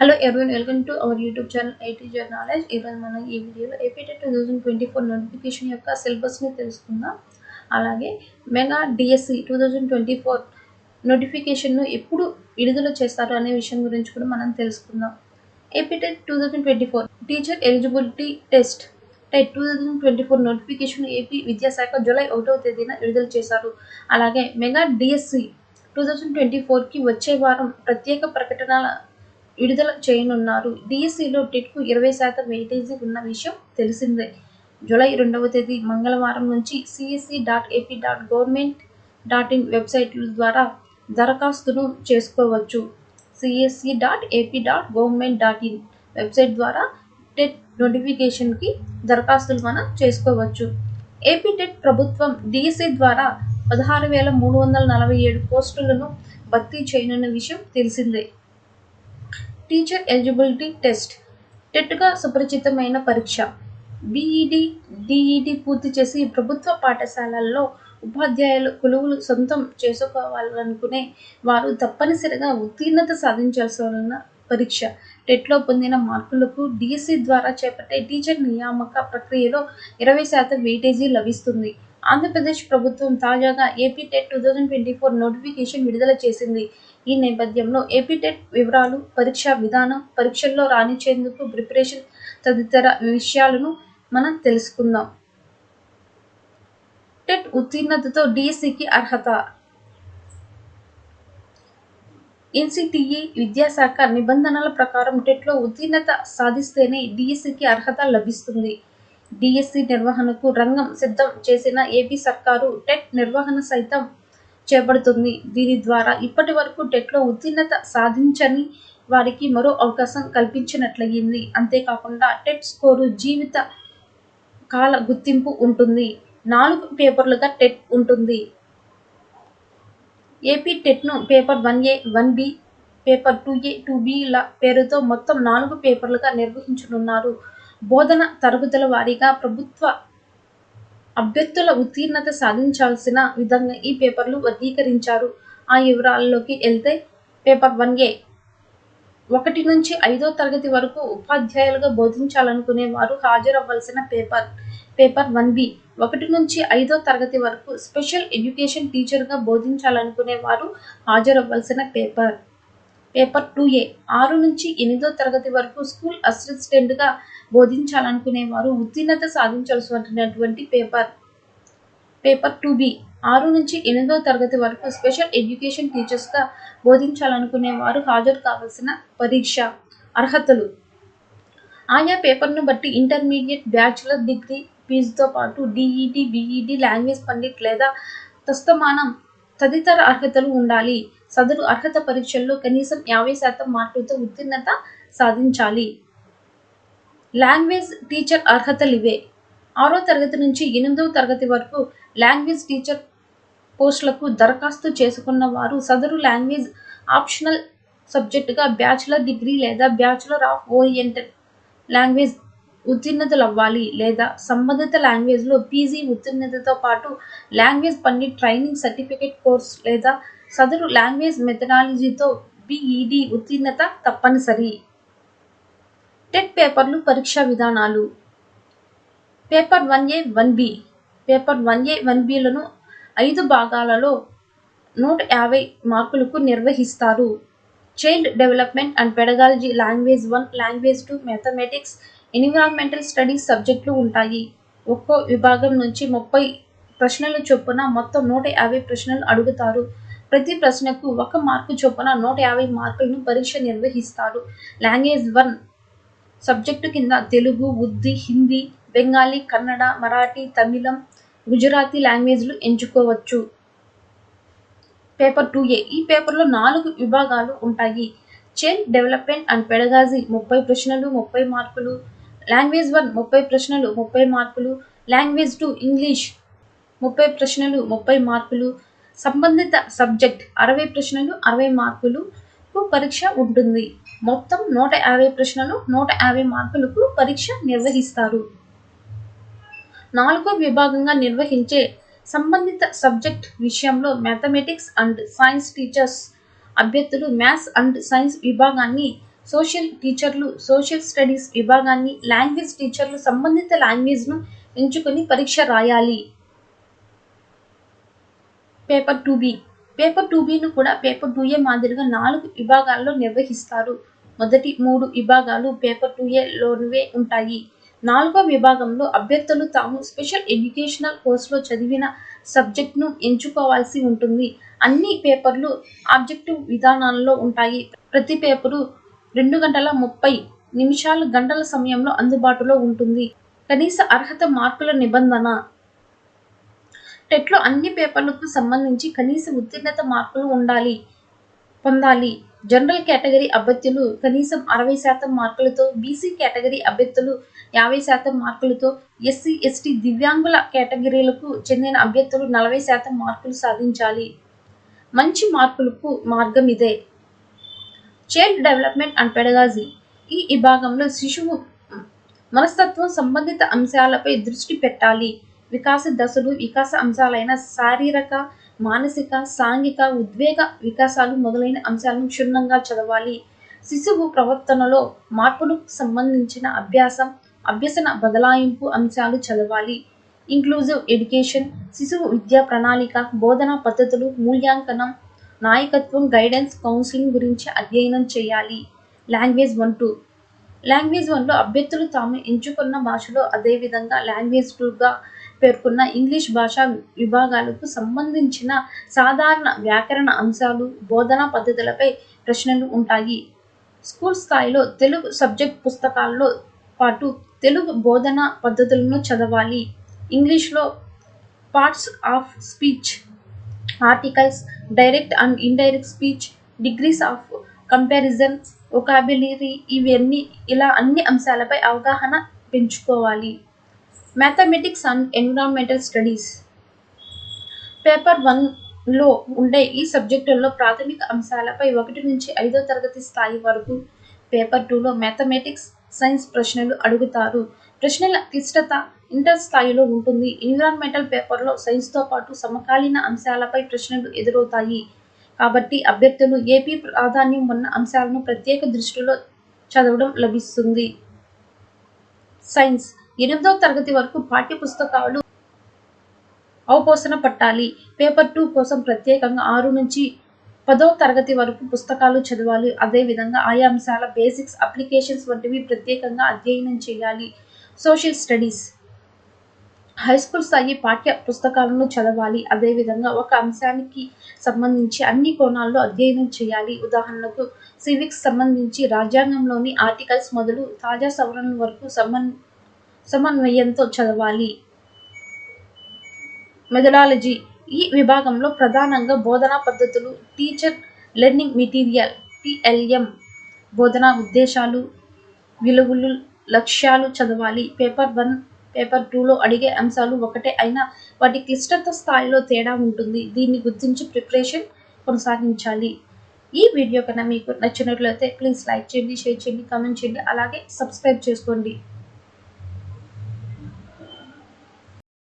Hello everyone welcome to our YouTube channel IT jar knowledge ఈరోజు మనం ఈ వీడియోలో AP TET two thousand twenty four notification యొక్క సిలబస్ని తెలుసుకుందాం. అలాగే mega DSC two thousand twenty four నోటిఫికేషన్ను ఎప్పుడు విడుదల చేస్తారు అనే విషయం గురించి కూడా మనం తెలుసుకుందాం. AP TET two thousand twenty four teacher eligibility test TET two thousand twenty four notification AP విద్యాశాఖ జూలై ఒకటవ తేదీన విడుదల చేశారు. అలాగే mega DSC two thousand twenty ఫోర్కి వచ్చే వారం ప్రత్యేక ప్రకటనల విడుదల చేయనున్నారు. డిఎస్సిలో టెట్కు ఇరవై శాతం వెయిటేజీ ఉన్న విషయం తెలిసిందే. జూలై రెండవ తేదీ మంగళవారం నుంచి CSC dot AP dot government dot in వెబ్సైట్ల ద్వారా దరఖాస్తును చేసుకోవచ్చు. CSC dot AP dot government dot in website ద్వారా టెట్ నోటిఫికేషన్కి దరఖాస్తులు మనం చేసుకోవచ్చు. ఏపీ టెట్ ప్రభుత్వం డిఎస్సి ద్వారా పదహారు వేల మూడు వందల నలభై ఏడు పోస్టులను భర్తీ చేయనున్న విషయం తెలిసిందే. Teacher eligibility test. టెట్గా సుపరిచితమైన పరీక్ష. బీఈడి డిఈడి పూర్తి చేసి ప్రభుత్వ పాఠశాలల్లో ఉపాధ్యాయులు కొలువులు సొంతం చేసుకోవాలనుకునే వారు తప్పనిసరిగా ఉత్తీర్ణత సాధించాల్సిన పరీక్ష. టెట్లో పొందిన మార్కులకు డిఎస్సి ద్వారా చేపట్టే టీచర్ నియామక ప్రక్రియలో ఇరవై శాతం వెయిటేజీ లభిస్తుంది. ఆంధ్రప్రదేశ్ ప్రభుత్వం తాజాగా AP TET two thousand twenty four notification విడుదల చేసింది. ఈ నేపథ్యంలో ఏపీటెట్ వివరాలు పరీక్షా విధానం పరీక్షల్లో రాణించేందుకు ప్రిపరేషన్ తదితర విషయాలను మనం తెలుసుకుందాం. టెట్ ఉత్తీర్ణతతో డిఎస్సికి అర్హత. ఎన్సిటిఈ విద్యాశాఖ నిబంధనల ప్రకారం టెట్లో ఉత్తీర్ణత సాధిస్తేనే డిఎస్సికి అర్హత లభిస్తుంది. డిఎస్సి నిర్వహణకు రంగం సిద్ధం చేసిన ఏపీ సర్కారు టెట్ నిర్వహణ సైతం చేపడుతుంది. దీని ద్వారా ఇప్పటి వరకు టెట్లో ఉత్తీర్ణత సాధించని వారికి మరో అవకాశం కల్పించినట్లయింది. అంతేకాకుండా టెట్ స్కోరు జీవిత కాల గుర్తింపు ఉంటుంది. నాలుగు పేపర్లుగా టెట్ ఉంటుంది. AP టెట్ను paper one A one B paper two A two బిల పేరుతో మొత్తం నాలుగు పేపర్లుగా నిర్వహించనున్నారు. బోధన తరగతుల వారీగా ప్రభుత్వ అభ్యర్థుల ఉత్తీర్ణత సాధించాల్సిన విధంగా ఈ పేపర్లు వర్గీకరించారు. ఆ వివరాల్లోకి వెళ్తే పేపర్ వన్ ఏ. ఒకటి నుంచి ఐదో తరగతి వరకు ఉపాధ్యాయులుగా బోధించాలనుకునే వారు హాజరవ్వాల్సిన పేపర్ పేపర్ వన్ బి. ఒకటి నుంచి ఐదో తరగతి వరకు స్పెషల్ ఎడ్యుకేషన్ టీచర్గా బోధించాలనుకునే వారు హాజరవ్వాల్సిన పేపర్. Paper two A. ఆరు నుంచి ఎనిమిదో తరగతి వరకు స్కూల్ అసిస్టెంట్గా బోధించాలనుకునే వారు ఉత్తీర్ణత సాధించాల్సినటువంటి పేపర్. Paper two B. ఆరు నుంచి ఎనిమిదో తరగతి వరకు స్పెషల్ ఎడ్యుకేషన్ టీచర్స్గా బోధించాలనుకునే వారు హాజరు కావాల్సిన పరీక్ష. అర్హతలు. ఆయా పేపర్ను బట్టి ఇంటర్మీడియట్ బ్యాచులర్ డిగ్రీ ఫీజుతో పాటు డిఈడి బిఈడి లాంగ్వేజ్ పండిట్ లేదా తస్తమానం తదితర అర్హతలు ఉండాలి. సదరు అర్హత పరీక్షల్లో కనీసం యాభై శాతం మార్కులతో ఉత్తీర్ణత సాధించాలి. లాంగ్వేజ్ టీచర్ అర్హతలు ఇవే. ఆరో తరగతి నుంచి ఎనిమిదవ తరగతి వరకు లాంగ్వేజ్ టీచర్ పోస్టులకు దరఖాస్తు చేసుకున్న వారు సదరు లాంగ్వేజ్ ఆప్షనల్ సబ్జెక్టుగా బ్యాచులర్ డిగ్రీ లేదా బ్యాచులర్ ఆఫ్ ఓరియంటెడ్ లాంగ్వేజ్ ఉత్తీర్ణతలు అవ్వాలి లేదా సంబంధిత లాంగ్వేజ్లో పీజీ ఉత్తీర్ణతతో పాటు language pandit training certificate course లేదా సదరు లాంగ్వేజ్ మెథడాలజీతో బిఈడి ఉత్తీర్ణత తప్పనిసరి. టెట్ పేపర్లు పరీక్షా విధానాలు. Paper one A one B. Paper one A one బిలను ఐదు భాగాలలో నూట యాభై మార్కులకు నిర్వహిస్తారు. Child development and pedagogy language one language two mathematics environmental studies సబ్జెక్టులు ఉంటాయి. ఒక్కో విభాగం నుంచి ముప్పై ప్రశ్నలు చొప్పున మొత్తం నూట యాభై ప్రశ్నలు అడుగుతారు. ప్రతి ప్రశ్నకు ఒక మార్కు చొప్పున నూట యాభై మార్కులను పరీక్ష నిర్వహిస్తారు లాంగ్వేజ్ వన్ సబ్జెక్టు కింద తెలుగు ఉద్ది హిందీ బెంగాలీ కన్నడ మరాఠీ తమిళం గుజరాతీ లాంగ్వేజ్లు ఎంచుకోవచ్చు. పేపర్ టూ ఏ ఈ పేపర్లో నాలుగు విభాగాలు ఉంటాయి. చైల్డ్ డెవలప్మెంట్ అండ్ పెడగాజీ ముప్పై ప్రశ్నలు ముప్పై మార్కులు. లాంగ్వేజ్ వన్ ముప్పై ప్రశ్నలు ముప్పై మార్కులు. లాంగ్వేజ్ టూ ఇంగ్లీష్ ముప్పై ప్రశ్నలు ముప్పై మార్కులు. సంబంధిత సబ్జెక్ట్ అరవై ప్రశ్నలు అరవై మార్కులు పరీక్ష ఉంటుంది. మొత్తం నూట యాభై ప్రశ్నలు నూట యాభై మార్కులకు పరీక్ష నిర్వహిస్తారు. నాలుగో విభాగంగా నిర్వహించే సంబంధిత సబ్జెక్ట్ విషయంలో మ్యాథమెటిక్స్ అండ్ సైన్స్ టీచర్స్ అభ్యర్థులు మ్యాథ్స్ అండ్ సైన్స్ విభాగాన్ని సోషల్ టీచర్లు సోషల్ స్టడీస్ విభాగాన్ని లాంగ్వేజ్ టీచర్లు సంబంధిత లాంగ్వేజ్ను ఎంచుకొని పరీక్ష రాయాలి. Paper two B. Paper two బిను కూడా పేపర్ టూ ఏ మాదిరిగా నాలుగు విభాగాల్లో నిర్వహిస్తారు. మొదటి మూడు విభాగాలు పేపర్ టూ ఏలోనివే ఉంటాయి. నాలుగో విభాగంలో అభ్యర్థులు తాము స్పెషల్ ఎడ్యుకేషనల్ కోర్సులో చదివిన సబ్జెక్ట్ను ఎంచుకోవాల్సి ఉంటుంది. అన్ని పేపర్లు ఆబ్జెక్టివ్ విధానాల్లో ఉంటాయి. ప్రతి పేపరు రెండు గంటల ముప్పై నిమిషాలు గంటల సమయంలో అందుబాటులో ఉంటుంది. కనీస అర్హత మార్కుల నిబంధన టెట్లో అన్ని పేపర్లకు సంబంధించి కనీస ఉత్తీర్ణత మార్కులు ఉండాలి పొందాలి. జనరల్ కేటగిరీ అభ్యర్థులు కనీసం అరవై శాతం మార్కులతో బీసీ కేటగిరీ అభ్యర్థులు యాభై శాతం మార్కులతో ఎస్సీ ఎస్టీ దివ్యాంగుల కేటగిరీలకు చెందిన అభ్యర్థులు నలభై శాతం మార్కులు సాధించాలి. మంచి మార్కులకు మార్గం ఇదే. Child development and pedagogy. ఈ విభాగంలో శిశువు మనస్తత్వం సంబంధిత అంశాలపై దృష్టి పెట్టాలి. వికాస దశలు వికాస అంశాలైన శారీరక మానసిక సాంఘిక ఉద్వేగ వికాసాలు మొదలైన అంశాలను క్షుణ్ణంగా చదవాలి. శిశువు ప్రవర్తనలో మార్పులకు సంబంధించిన అభ్యాసం అభ్యసన బదలాయింపు అంశాలు చదవాలి. ఇంక్లూజివ్ ఎడ్యుకేషన్ శిశువు విద్యా ప్రణాళిక బోధనా పద్ధతులు మూల్యాంకనం నాయకత్వం గైడెన్స్ కౌన్సిలింగ్ గురించి అధ్యయనం చేయాలి. Language one two. లాంగ్వేజ్ వన్లో అభ్యర్థులు తాము ఎంచుకున్న భాషలో అదేవిధంగా లాంగ్వేజ్ టూగా పేర్కొన్న ఇంగ్లీష్ భాషా విభాగాలకు సంబంధించిన సాధారణ వ్యాకరణ అంశాలు బోధనా పద్ధతులపై ప్రశ్నలు ఉంటాయి. స్కూల్ స్థాయిలో తెలుగు సబ్జెక్ట్ పుస్తకాల్లో పాటు తెలుగు బోధనా పద్ధతులను చదవాలి. ఇంగ్లీష్లో parts of speech articles direct and indirect speech degrees of comparison vocabulary ఇవన్నీ ఇలా అన్ని అంశాలపై అవగాహన పెంచుకోవాలి. Mathematics and environmental studies paper వన్లో ఉండే ఈ సబ్జెక్టుల్లో ప్రాథమిక అంశాలపై ఒకటి నుంచి ఐదో తరగతి స్థాయి వరకు పేపర్ టూలో మ్యాథమెటిక్స్ సైన్స్ ప్రశ్నలు అడుగుతారు. ప్రశ్నల క్లిష్టత ఇంటర్ స్థాయిలో ఉంటుంది. ఎన్విరాన్మెంటల్ పేపర్లో సైన్స్తో పాటు సమకాలీన అంశాలపై ప్రశ్నలు ఎదురవుతాయి. కాబట్టి అభ్యర్థులు ఏపీ ప్రాధాన్యం ఉన్న అంశాలను ప్రత్యేక దృష్టిలో చదవడం లభిస్తుంది. సైన్స్ ఎనిమిదవ తరగతి వరకు పాఠ్య పుస్తకాలు అవపోసన పట్టాలి. పేపర్ టూ కోసం ప్రత్యేకంగా ఆరు నుంచి పదవ తరగతి వరకు పుస్తకాలు చదవాలి. అదేవిధంగా ఆయా అంశాల బేసిక్స్ అప్లికేషన్స్ వంటివి ప్రత్యేకంగా అధ్యయనం చేయాలి. Social studies. హై స్కూల్ స్థాయి పాఠ్య పుస్తకాలను చదవాలి. అదేవిధంగా ఒక అంశానికి సంబంధించి అన్ని కోణాల్లో అధ్యయనం చేయాలి. ఉదాహరణకు సివిక్స్ సంబంధించి రాజ్యాంగంలోని ఆర్టికల్స్ మొదలు తాజా సవరణల వరకు సంబంధ సమన్వయంతో చదవాలి. మెథడాలజీ. ఈ విభాగంలో ప్రధానంగా బోధనా పద్ధతులు టీచర్ లెర్నింగ్ మెటీరియల్ టిఎల్ఎం బోధనా ఉద్దేశాలు విలువలు లక్ష్యాలు చదవాలి. పేపర్ వన్ పేపర్ టూలో అడిగే అంశాలు ఒకటే అయినా వాటి క్లిష్టత స్థాయిలో తేడా ఉంటుంది. దీన్ని గుర్తించి ప్రిపరేషన్ కొనసాగించాలి. ఈ వీడియో కన్నా మీకు నచ్చినట్లయితే ప్లీజ్ లైక్ చేయండి షేర్ చేయండి కామెంట్ చేయండి అలాగే సబ్స్క్రైబ్ చేసుకోండి.